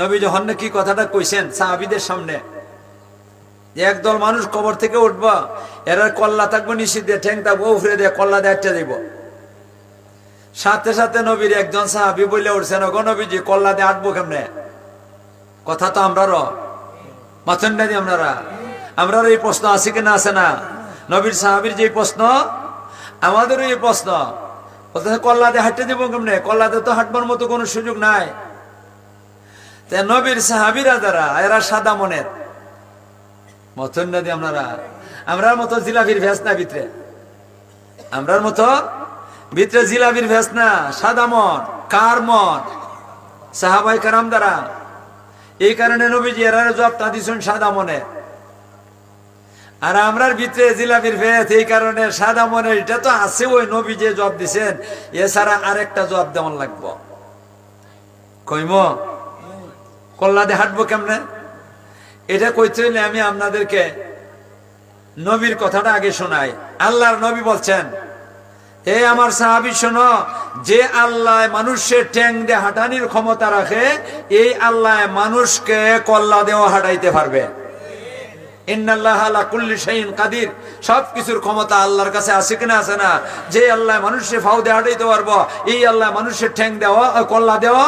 নবী যখন কি কথাটা কইছেন সাহাবিদের সামনে একদল মানুষ কবর থেকে উঠবা, এরা কল্লা থাকব নিষিদ্ধ ঠেং থাকব, উফরে দিয়ে কল্লা দিয়ে একটা দিব। সাথে সাথে নবীর একজন সাহাবি বলে উঠছেন, ওগো নবীজি, কল্লা দিয়ে আটবো কেমনে? কথা তো আমরারও, মাথন না আপনারা আমরা এই প্রশ্ন আছে কি না আছে না? নবীর সাহাবির যে প্রশ্ন, আমাদেরও এই প্রশ্ন। কল্লাতে হাঁটতে দিব কেমনে? কল্লাতে তো হাঁটবার মতো কোনো সুযোগ নাই। তা নবীর সাহাবিরা যারা, এরা সাদা মনের। মতন না দিয়ে আপনারা আমরার মতো জিলাপির ভেস না ভিতরে। আমরার মতো ভিতরে জিলাপির ভেস না, সাদা মন, কার মন? সাহাবাই কারাম দ্বারা। এই কারণে নবীজি এরা জবটা দিছেন সাদা মনে আর আমরার ভিতরে জিলাপির ভেদ এই কারণে সাদা মনে এটা তো আছে ওই নবী যে জব দিছেন এছাড়া আরেকটা জব দেওয়ান লাগবো। কইম কল্লাদে হাঁটবো কেমনে? এটা কইতে হইলে আমি আপনাদেরকে নবীর কথাটা আগে শোনাই। আল্লাহর নবী বলছেন, হে আমার সাহাবি, শোনো, যে আল্লাহ মানুষের ট্যাং দিয়ে হাঁটানির ক্ষমতা রাখে, এই আল্লাহ মানুষকে কল্লা দেওয়া হাঁটাইতে পারবে। কাদির। সব কিছুর ক্ষমতা আল্লাহর কাছে আছে কিনা, আছে না? যে আল্লাহ মানুষের ফাউ দিয়ে হাঁটাইতে পারব, এই আল্লাহ মানুষের ঠ্যাং দেওয়া, কল্লা দেওয়া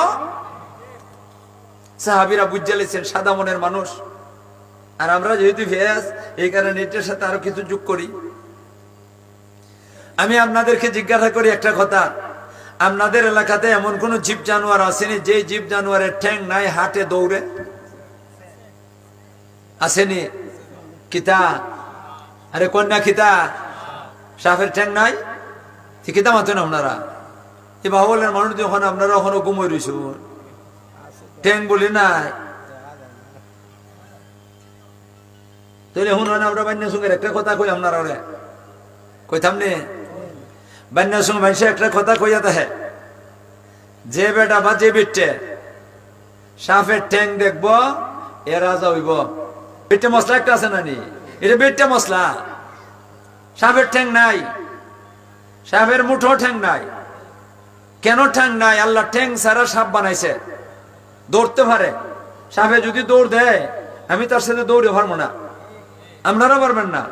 সাহাবিরা বুঝালেছেন সাদা মনের মানুষ। আর আমরা যেহেতু ভেয়াস এই কারণে এটার সাথে আরও কিছু যোগ করি। আমি আপনাদেরকে জিজ্ঞাসা করি একটা কথা। আপনাদের এলাকাতে এমন কোন জীব জানোয়ার আসেনি, যে জীব জানোয়ারের ঠ্যাং নাই, হাটে দৌড়ে? আসেনি? কিতা? আরে কন্যা খিতা সাফের ঠ্যাং নাই? কিতা মাতেন আপনারা? এই বাহুবলের মানুষ যখন আপনারা ওখানে ঘুমোই রয়েছে ঠ্যাং বলি নাই তাহলে শুনুন আমরা বান্য সঙ্গে একটা কথা কই আপনারা কইতাম নে? বান্যার সঙ্গে মানুষের একটা কথা কইয়া তাহে যে বেটা বা যে বিটে, সাপের ঠ্যাং দেখব, এ রাজা হইব। বেটে মশলা একটা আছে না নি? এটা বেটে মশলা। সাপের ঠ্যাং নাই। সাপের মুঠো ঠ্যাং নাই। কেন ঠ্যাং নাই? আল্লাহ ঠ্যাং সারা সাপ বানাইছে। দৌড়তে পারে। সাপে যদি দৌড় দেয়, আমি তার সাথে দৌড়ে পারব না। আপনারা পারবেন না।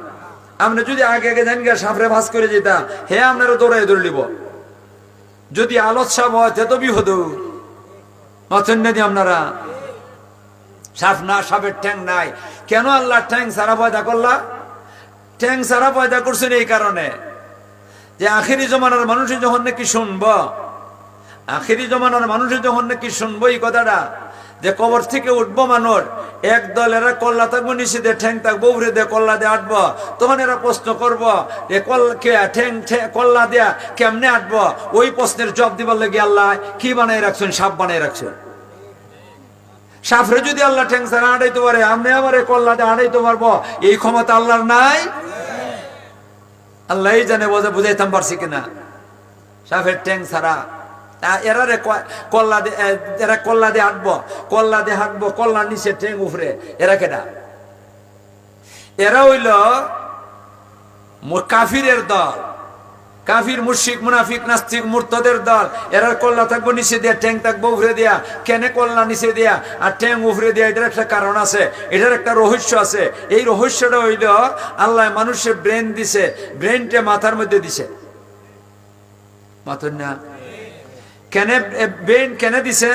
আমরা যদি আগে আগে জানি গা সাপরে ভাস করে যেতাম হে আপনারা দৌড়াই দৌড় লিব। যদি আলত সাপ হয়, তে তো বিহদ না আপনারা। সাপ না, সাপের ঠ্যাং নাই। কেন আল্লাহ ঠ্যাং সারা পয়দা করলা? ঠ্যাং সারা পয়দা করছেন এই কারণে। যে আখেরি জমানার মানুষই যখন নাকি শুনব আখেরি জমানার মানুষই যখন নাকি শুনব এই কথাটা, যে কবর থেকে উঠবো মানুষ, এক দল এরা কল্লা থাকব নিষেধে ঠ্যাং থাকব উড়ে দিয়ে কল্লা দিয়ে আটবো। তখন এরা প্রশ্ন করব কে ঠ্যাং কল্লা দেয়া কেমনে আটবো? ওই প্রশ্নের জবাব দিবার লাগে আল্লাহ, কি বানাই রাখছেন, সাপ বানাই রাখছেন? সাফরে যদি আল্লাহ ঠ্যাং ছাড়া আড়াইতে পারে আপনি আমার এই কল্লাতে আড়াইতে পারব? এই ক্ষমতা আল্লাহর নাই? আল্লাহ জানে বোঝা বুঝাইতাম পারছি কিনা? সাফের ঠ্যাং ছাড়া এরা রে কল্লা এরা কল্লা দিয়ে হাঁটবো কল্লা দিয়ে হাঁটবো, কল্লার নিচে ঠ্যাং উফরে, এরা কেটা এরা হইল কাফিরের দল। কাফির মুশিক মুনাফিক, নাস্তিক, মূর্তদের দল। এরা কল্লা থাকব নিচে দিয়া ট্যাং থাকব উফরে দিয়া। কেনে কল্লা নিচে দিয়া? আর ট্যাং উফরে দিয়া, এটার একটা কারণ আছে। এটার একটা রহস্য আছে। এই রহস্যটা হইল, আল্লাহ মানুষের ব্রেন দিছে, ব্রেনটা মাথার মধ্যে দিছে। মাথার না কেনে ব্রেন কেনে দিছে?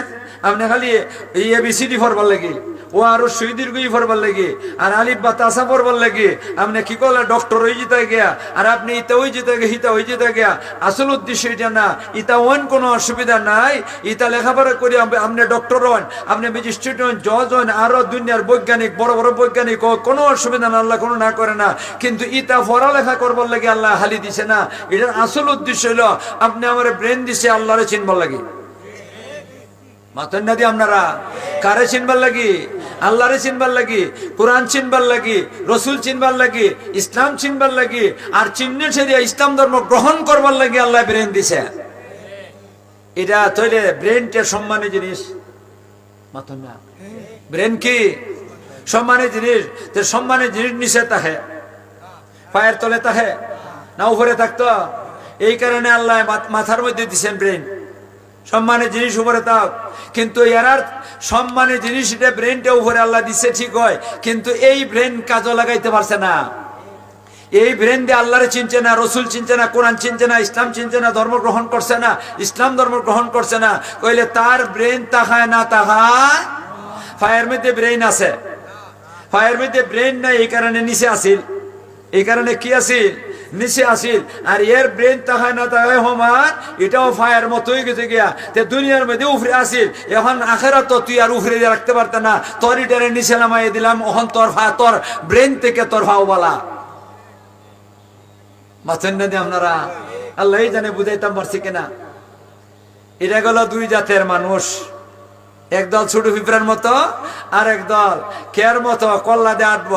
আপনি খালি এ বি এই এবিসিডি ফরবার লাগি। ও আরও শহীদের গুই ফরবার লাগি, আর আলিফ বা তাসা ফরবার লাগি। আপনি কি করলে ডক্টর হয়ে যেতে গিয়া, আর আপনি ইতা হয়ে যেতে গিয়া, হিতা হয়ে যেতে গিয়া, আসল উদ্দেশ্য এটা না, ইতা ওন কোনো অসুবিধা নাই, ইতা লেখাপড়া করে আপ- আপনি ডক্টর হন আপনি ম্যাজিস্ট্রেট হন জজ হন, আরও দুনিয়ার বৈজ্ঞানিক, বড় বড় বৈজ্ঞানিক কোনো অসুবিধা না আল্লাহ কোনো না করে না। কিন্তু ইতা পড়ালেখা করবার লাগে আল্লাহ হালি দিছে না। এটার আসল উদ্দেশ্য হলো আপনি আমার ব্রেন দিছে, আল্লাহরে চিনবার লাগে। মাতন না দিয়ে আপনারা, কারে চিনবার লাগি? আল্লাহরে চিনবার লাগি, কোরআন চিনবার লাগি, রসুল চিনবার লাগি, ইসলাম চিনবার লাগি, আর চিহ্নে সেরিয়া ইসলাম ধর্ম গ্রহণ করবার লাগি আল্লাহ ব্রেন দিছে। এটা তৈলে ব্রেনটা সম্মানী জিনিস। ব্রেন কি? সম্মানী জিনিস। তো সম্মানী জিনিস নিচে তাহে পায়ের তলে তাহে না উপরে থাকতো। এই কারণে আল্লাহ মাথ- মাথার মধ্যে দিছেন ব্রেন। সম্মানের জিনিস উপরে তাক কিন্তু এরার সম্মানের জিনিস এটা ব্রেনটা উপরে আল্লাহ দিচ্ছে ঠিক হয়। কিন্তু এই ব্রেন কাজও লাগাইতে পারছে না। এই ব্রেন দিয়ে আল্লাহরে চিনছে না, রসুল চিনছে না, কোরআন চিনছে না, ইসলাম চিনছে না, ধর্ম গ্রহণ করছে না, ইসলাম ধর্ম গ্রহণ করছে না। কইলে তার ব্রেন তাহায় না তাহায়? ফায়ার মধ্যে ব্রেন আছে। ফায়ার মধ্যে ব্রেন নাই, এই কারণে নিচে আসিল। এই কারণে কি আসিল? নিচে আসিল। আর এর ব্রেন তাহায় না তাহায় হমান এটাও ফায়ার মতোই গেছে গিয়া। তে দুনিয়ার মধ্যে উফরে আসিল। এখন আখেরা তো তুই আর উফরে রাখতে পারত না। তোর ইটারে নিচে নামাই দিলাম ওহন তোর ফা তোর ব্রেন থেকে তোর ফাও বলা। মাছেন না দিয়ে আপনারা? আল্লাহ জানে বুঝাইতাম পারছি কিনা? এটা গেল দুই জাতের মানুষ। একদল ছোট পিঁপড়ার মতো, আর একদল কেয়ার মতো, কল্লা দিয়ে আটব।